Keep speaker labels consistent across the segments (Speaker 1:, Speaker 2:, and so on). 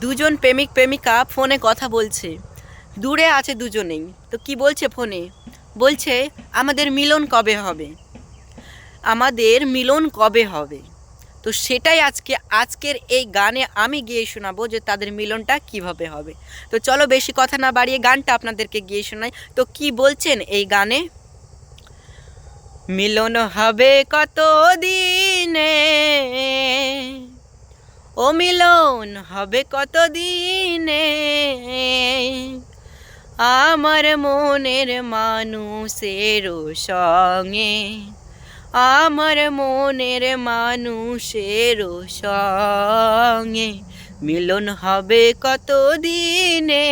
Speaker 1: দুজন প্রেমিক প্রেমিকা ফোনে কথা বলছে। দূরে আছে দুজনেই। তো কি বলছে ফোনে? বলছে, আমাদের মিলন কবে হবে? আমাদের মিলন কবে হবে? তো সেটাই আজকে, আজকের এই গানে আমি গিয়ে শোনাবো যে তাদের মিলনটা কীভাবে হবে। তো চলো বেশি কথা না বাড়িয়ে গানটা আপনাদেরকে গিয়ে শোনাই। তো কি বলছেন এই গানে? মিলন হবে কত দিনে ও মিলন হবে কত দিনে আমার মনের মানুষের সঙ্গে, আমার মনের মানুষের সঙ্গে মিলন হবে কত দিনে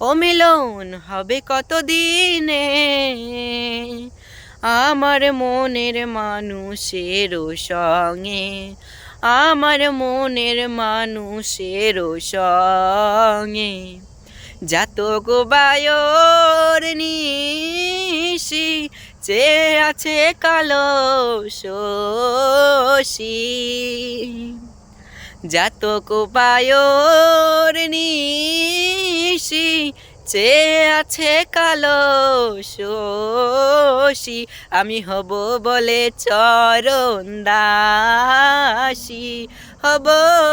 Speaker 1: ও মিলন হবে কত দিনে আমার মনের মানুষের সঙ্গে আমার মনের মানুষের সঙ্গে। জাতক বায়র নিশি চে আছে কালো শশী। জাতক পায়র নিশি চে আছে কালো শশী, আমি হব বলে চরণ দাসী, হব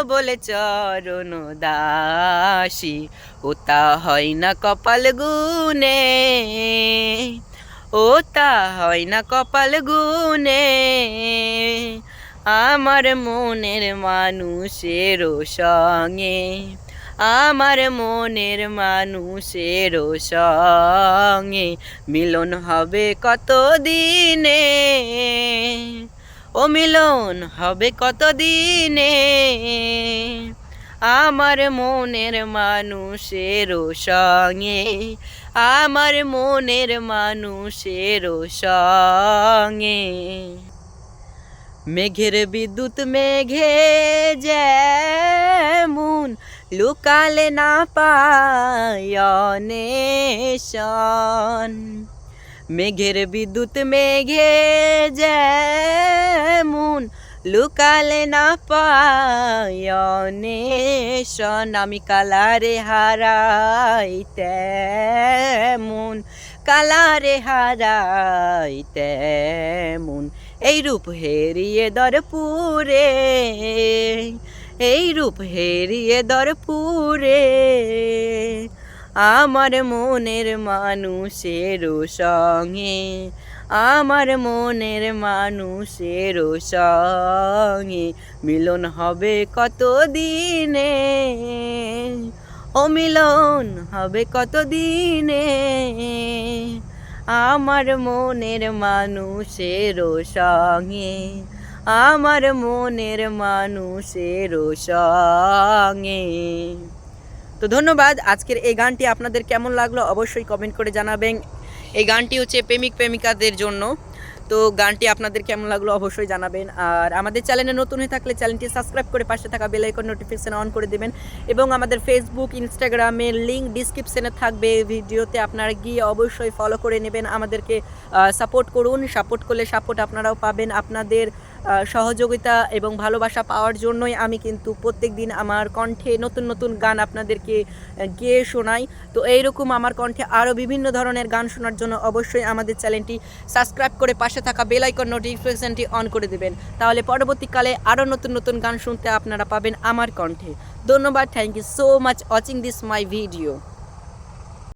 Speaker 1: বলে চরণ দাসী ওতা হয় না কপাল গুনে ও তা হয় না কপাল গুনে আমার মনের মানুষের সঙ্গে আমার মনের মানুষের সঙ্গে মিলন হবে কত দিনে ও মিলন হবে কত দিনে আমার মনের মানুষের সঙ্গে, আমার মনের মানুষের সঙ্গে। মেঘের বিদ্যুৎ মেঘে যেমন লুকালে না পায়নেশন মেঘের বিদ্যুৎ মেঘে যেমন লুকালে না পায়নেশন আমি কালারে হারাই তেমন, কালারে হারাই তেমন। এই রূপ হেরিয়ে দরপুরে এই রূপ হেরিয়ে দরপুরে। আমার মনের মানুষের সঙ্গে, আমার মনের মানুষের সঙ্গে মিলন হবে কত দিনে ও মিলন হবে কত দিনে আমার মনের মানুষের সঙ্গে আমার মনের মানুষের সঙ্গে। তো ধন্যবাদ, আজকের এই গানটি আপনাদের কেমন লাগল অবশ্যই কমেন্ট করে জানাবেন। এই গানটি হচ্ছে প্রেমিক প্রেমিকাদের জন্য। তো গানটি আপনাদের কেমন লাগল অবশ্যই জানাবেন। আর আমাদের চ্যানেলে নতুন হয়ে থাকলে চ্যানেলটি সাবস্ক্রাইব করে পাশে থাকা বেল আইকন নোটিফিকেশন অন করে দেবেন। এবং আমাদের ফেসবুক ইনস্টাগ্রামের লিঙ্ক ডিসক্রিপশানে থাকবে ভিডিওতে। আপনারা গিয়ে অবশ্যই ফলো করে নেবেন। আমাদেরকে সাপোর্ট করুন। সাপোর্ট করলে সাপোর্ট আপনারাও পাবেন। আপনাদের সহযোগিতা এবং ভালোবাসা পাওয়ার জন্যই আমি কিন্তু প্রত্যেক দিন আমার কণ্ঠে নতুন নতুন গান আপনাদেরকে গেয়ে শোনাই। তো এইরকম আমার কণ্ঠে আরও বিভিন্ন ধরনের গান শোনার জন্য অবশ্যই আমাদের চ্যানেলটি সাবস্ক্রাইব করে পাশে থাকা বেল আইকন নোটিফিকেশনটি অন করে দেবেন। তাহলে পরবর্তীকালে আরও নতুন নতুন গান শুনতে আপনারা পাবেন আমার কণ্ঠে। ধন্যবাদ। Thank you so much watching this my video